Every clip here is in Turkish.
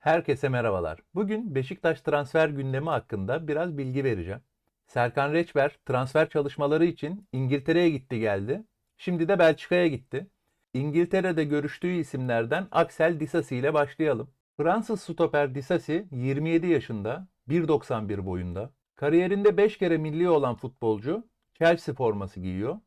Herkese merhabalar. Bugün Beşiktaş transfer gündemi hakkında biraz bilgi vereceğim. Serkan Reçber transfer çalışmaları için İngiltere'ye gitti geldi. Şimdi de Belçika'ya gitti. İngiltere'de görüştüğü isimlerden Axel Disasi ile başlayalım. Fransız stoper Disasi 27 yaşında, 1.91 boyunda. Kariyerinde 5 kere milli olan futbolcu Chelsea forması giyiyor.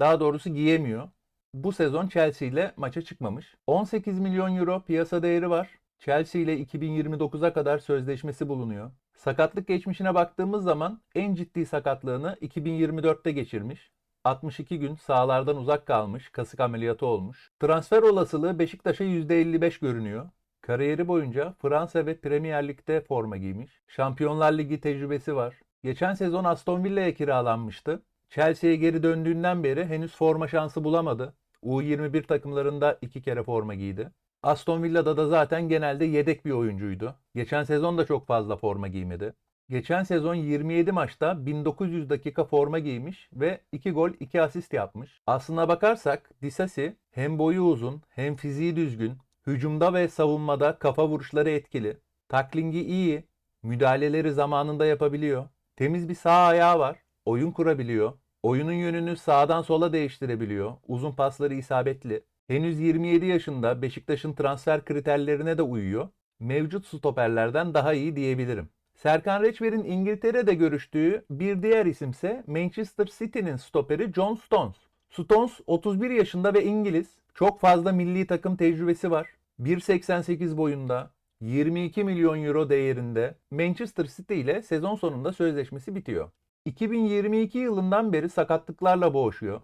Daha doğrusu giyemiyor. Bu sezon Chelsea ile maça çıkmamış. 18 milyon euro piyasa değeri var. Chelsea ile 2029'a kadar sözleşmesi bulunuyor. Sakatlık geçmişine baktığımız zaman en ciddi sakatlığını 2024'te geçirmiş. 62 gün sahalardan uzak kalmış, kasık ameliyatı olmuş. Transfer olasılığı Beşiktaş'a %55 görünüyor. Kariyeri boyunca Fransa ve Premier Lig'de forma giymiş. Şampiyonlar Ligi tecrübesi var. Geçen sezon Aston Villa'ya kiralanmıştı. Chelsea'ye geri döndüğünden beri henüz forma şansı bulamadı. U21 takımlarında iki kere forma giydi. Aston Villa'da da zaten genelde yedek bir oyuncuydu. Geçen sezon da çok fazla forma giymedi. Geçen sezon 27 maçta 1900 dakika forma giymiş ve 2 gol 2 asist yapmış. Aslına bakarsak Disasi hem boyu uzun hem fiziği düzgün, hücumda ve savunmada kafa vuruşları etkili, taklingi iyi, müdahaleleri zamanında yapabiliyor, temiz bir sağ ayağı var, oyun kurabiliyor, oyunun yönünü sağdan sola değiştirebiliyor, uzun pasları isabetli. Henüz 27 yaşında Beşiktaş'ın transfer kriterlerine de uyuyor. Mevcut stoperlerden daha iyi diyebilirim. Serkan Reçber'in İngiltere'de görüştüğü bir diğer isimse Manchester City'nin stoperi John Stones. Stones 31 yaşında ve İngiliz. Çok fazla milli takım tecrübesi var. 1.88 boyunda, 22 milyon euro değerinde Manchester City ile sezon sonunda sözleşmesi bitiyor. 2022 yılından beri sakatlıklarla boğuşuyor.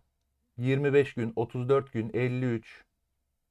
25 gün, 34 gün, 53,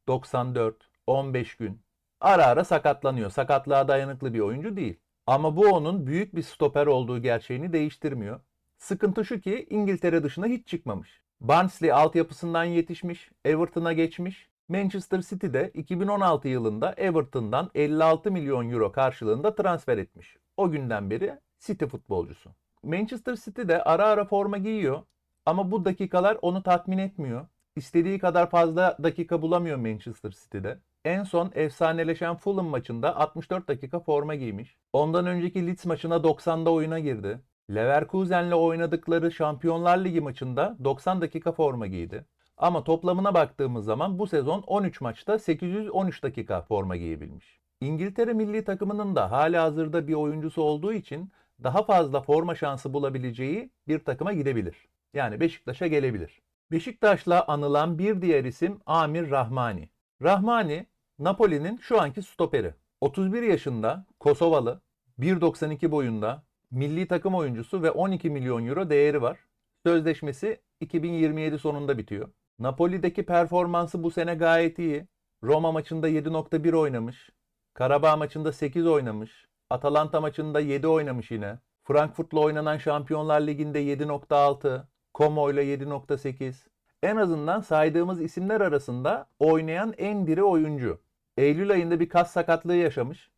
94, 15 gün. Ara ara sakatlanıyor. Sakatlığa dayanıklı bir oyuncu değil. Ama bu onun büyük bir stoper olduğu gerçeğini değiştirmiyor. Sıkıntı şu ki İngiltere dışına hiç çıkmamış. Barnsley altyapısından yetişmiş, Everton'a geçmiş. Manchester City'de 2016 yılında Everton'dan 56 milyon euro karşılığında transfer etmiş. O günden beri City futbolcusu. Manchester City'de ara ara forma giyiyor ama bu dakikalar onu tatmin etmiyor. İstediği kadar fazla dakika bulamıyor Manchester City'de. En son efsaneleşen Fulham maçında 64 dakika forma giymiş. Ondan önceki Leeds maçına 90'da oyuna girdi. Leverkusen'le oynadıkları Şampiyonlar Ligi maçında 90 dakika forma giydi. Ama toplamına baktığımız zaman bu sezon 13 maçta 813 dakika forma giyebilmiş. İngiltere milli takımının da hala hazırda bir oyuncusu olduğu için daha fazla forma şansı bulabileceği bir takıma gidebilir. Yani Beşiktaş'a gelebilir. Beşiktaş'la anılan bir diğer isim Amir Rahmani. Rahmani, Napoli'nin şu anki stoperi. 31 yaşında, Kosovalı, 1.92 boyunda, milli takım oyuncusu ve 12 milyon euro değeri var. Sözleşmesi 2027 sonunda bitiyor. Napoli'deki performansı bu sene gayet iyi. Roma maçında 7.1 oynamış. Karabağ maçında 8 oynamış. Atalanta maçında 7 oynamış yine. Frankfurt'la oynanan Şampiyonlar Ligi'nde 7.6. Como ile 7.8. En azından saydığımız isimler arasında oynayan en diri oyuncu. Eylül ayında bir kas sakatlığı yaşamış.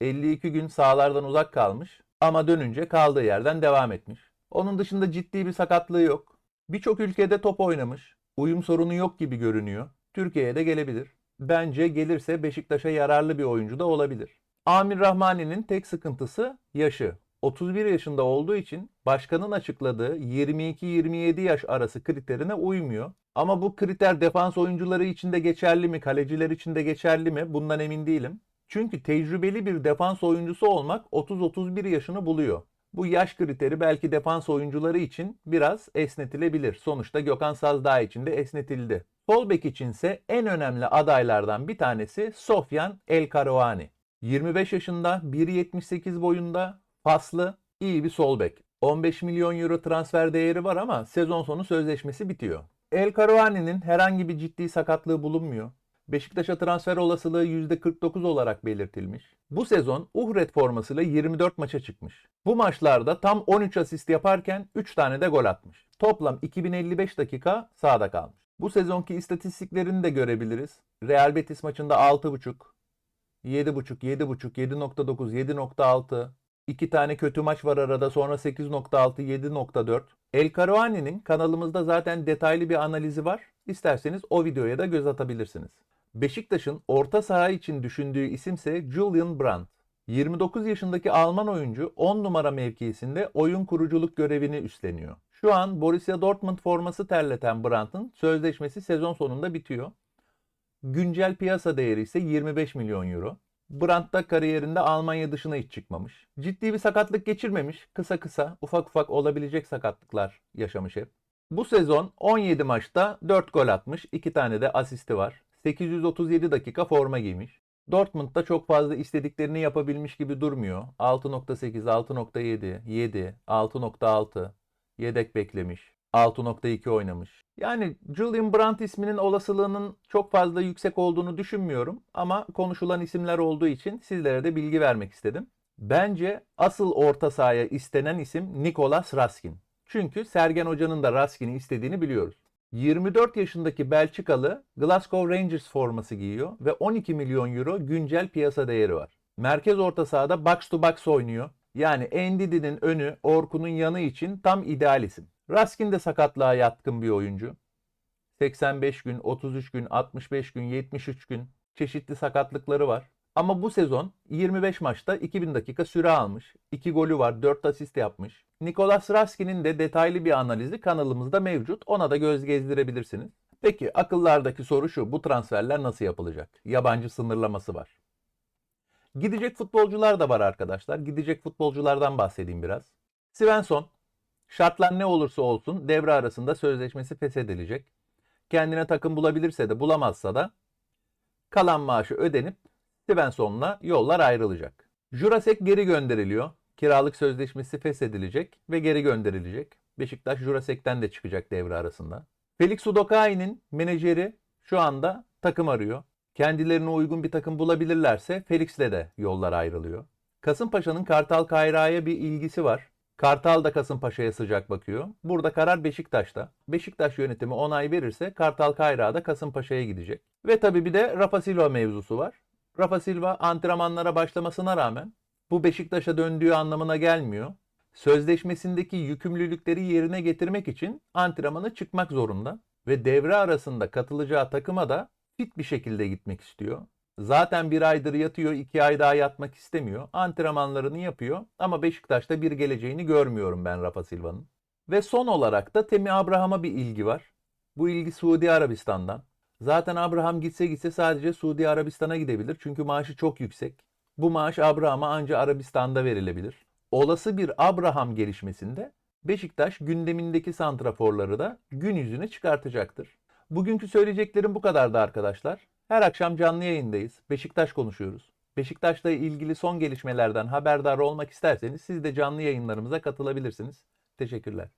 52 gün sahalardan uzak kalmış ama dönünce kaldığı yerden devam etmiş. Onun dışında ciddi bir sakatlığı yok. Birçok ülkede top oynamış. Uyum sorunu yok gibi görünüyor. Türkiye'ye de gelebilir. Bence gelirse Beşiktaş'a yararlı bir oyuncu da olabilir. Amir Rahmani'nin tek sıkıntısı yaşı. 31 yaşında olduğu için başkanın açıkladığı 22-27 yaş arası kriterine uymuyor. Ama bu kriter defans oyuncuları için de geçerli mi, kaleciler için de geçerli mi bundan emin değilim. Çünkü tecrübeli bir defans oyuncusu olmak 30-31 yaşını buluyor. Bu yaş kriteri belki defans oyuncuları için biraz esnetilebilir. Sonuçta Gökhan Sazdağ için de esnetildi. Sol bek içinse en önemli adaylardan bir tanesi Sofyan El Karouani. 25 yaşında, 1.78 boyunda, paslı, iyi bir sol bek. 15 milyon euro transfer değeri var ama sezon sonu sözleşmesi bitiyor. El Karouani'nin herhangi bir ciddi sakatlığı bulunmuyor. Beşiktaş'a transfer olasılığı %49 olarak belirtilmiş. Bu sezon Uhret formasıyla 24 maça çıkmış. Bu maçlarda tam 13 asist yaparken 3 tane de gol atmış. Toplam 2055 dakika sahada kalmış. Bu sezonki istatistiklerini de görebiliriz. Real Betis maçında 6.5, 7.5, 7.5, 7.9, 7.6, İki tane kötü maç var arada sonra 8.6, 7.4. El Karouani'nin kanalımızda zaten detaylı bir analizi var. İsterseniz o videoya da göz atabilirsiniz. Beşiktaş'ın orta saha için düşündüğü isimse Julian Brandt. 29 yaşındaki Alman oyuncu 10 numara mevkisinde oyun kuruculuk görevini üstleniyor. Şu an Borussia Dortmund forması terleten Brandt'ın sözleşmesi sezon sonunda bitiyor. Güncel piyasa değeri ise 25 milyon euro. Brandt da kariyerinde Almanya dışına hiç çıkmamış. Ciddi bir sakatlık geçirmemiş. Kısa kısa ufak ufak olabilecek sakatlıklar yaşamış hep. Bu sezon 17 maçta 4 gol atmış. 2 tane de asisti var. 837 dakika forma giymiş. Dortmund'da çok fazla istediklerini yapabilmiş gibi durmuyor. 6.8, 6.7, 7, 6.6 yedek beklemiş. 6.2 oynamış. Yani Julian Brandt isminin olasılığının çok fazla yüksek olduğunu düşünmüyorum ama konuşulan isimler olduğu için sizlere de bilgi vermek istedim. Bence asıl orta sahaya istenen isim Nicolas Raskin. Çünkü Sergen Hoca'nın da Raskin'i istediğini biliyoruz. 24 yaşındaki Belçikalı Glasgow Rangers forması giyiyor ve 12 milyon euro güncel piyasa değeri var. Merkez orta sahada box to box oynuyor. Yani Endidi'nin önü, Orkun'un yanı için tam ideal isim. Raskin de sakatlığa yatkın bir oyuncu. 85 gün, 33 gün, 65 gün, 73 gün çeşitli sakatlıkları var. Ama bu sezon 25 maçta 2000 dakika süre almış. 2 golü var, 4 asist yapmış. Nicolas Raskin'in de detaylı bir analizi kanalımızda mevcut. Ona da göz gezdirebilirsiniz. Peki akıllardaki soru şu. Bu transferler nasıl yapılacak? Yabancı sınırlaması var. Gidecek futbolcular da var arkadaşlar. Gidecek futbolculardan bahsedeyim biraz. Svensson şartlar ne olursa olsun devre arasında sözleşmesi feshedilecek. Kendine takım bulabilirse de bulamazsa da kalan maaşı ödenip Svensson'la yollar ayrılacak. Jurasek geri gönderiliyor. Kiralık sözleşmesi feshedilecek ve geri gönderilecek. Beşiktaş Jurasek'ten de çıkacak devre arasında. Felix Udokai'nin menajeri şu anda takım arıyor. Kendilerine uygun bir takım bulabilirlerse Felix'le de yollar ayrılıyor. Kasımpaşa'nın Kartal Kayra'ya bir ilgisi var. Kartal da Kasımpaşa'ya sıcak bakıyor. Burada karar Beşiktaş'ta. Beşiktaş yönetimi onay verirse Kartal Kayra da Kasımpaşa'ya gidecek. Ve tabii bir de Rafa Silva mevzusu var. Rafa Silva antrenmanlara başlamasına rağmen bu Beşiktaş'a döndüğü anlamına gelmiyor. Sözleşmesindeki yükümlülükleri yerine getirmek için antrenmana çıkmak zorunda ve devre arasında katılacağı takıma da fit bir şekilde gitmek istiyor. Zaten bir aydır yatıyor, iki ay daha yatmak istemiyor. Antrenmanlarını yapıyor ama Beşiktaş'ta bir geleceğini görmüyorum ben Rafa Silva'nın. Ve son olarak da Temi Abraham'a bir ilgi var. Bu ilgi Suudi Arabistan'dan. Zaten Abraham gitse gitse sadece Suudi Arabistan'a gidebilir çünkü maaşı çok yüksek. Bu maaş Abraham'a anca Arabistan'da verilebilir. Olası bir Abraham gelişmesinde Beşiktaş gündemindeki santraforları da gün yüzüne çıkartacaktır. Bugünkü söyleyeceklerim bu kadardı arkadaşlar. Her akşam canlı yayındayız. Beşiktaş konuşuyoruz. Beşiktaş'la ilgili son gelişmelerden haberdar olmak isterseniz siz de canlı yayınlarımıza katılabilirsiniz. Teşekkürler.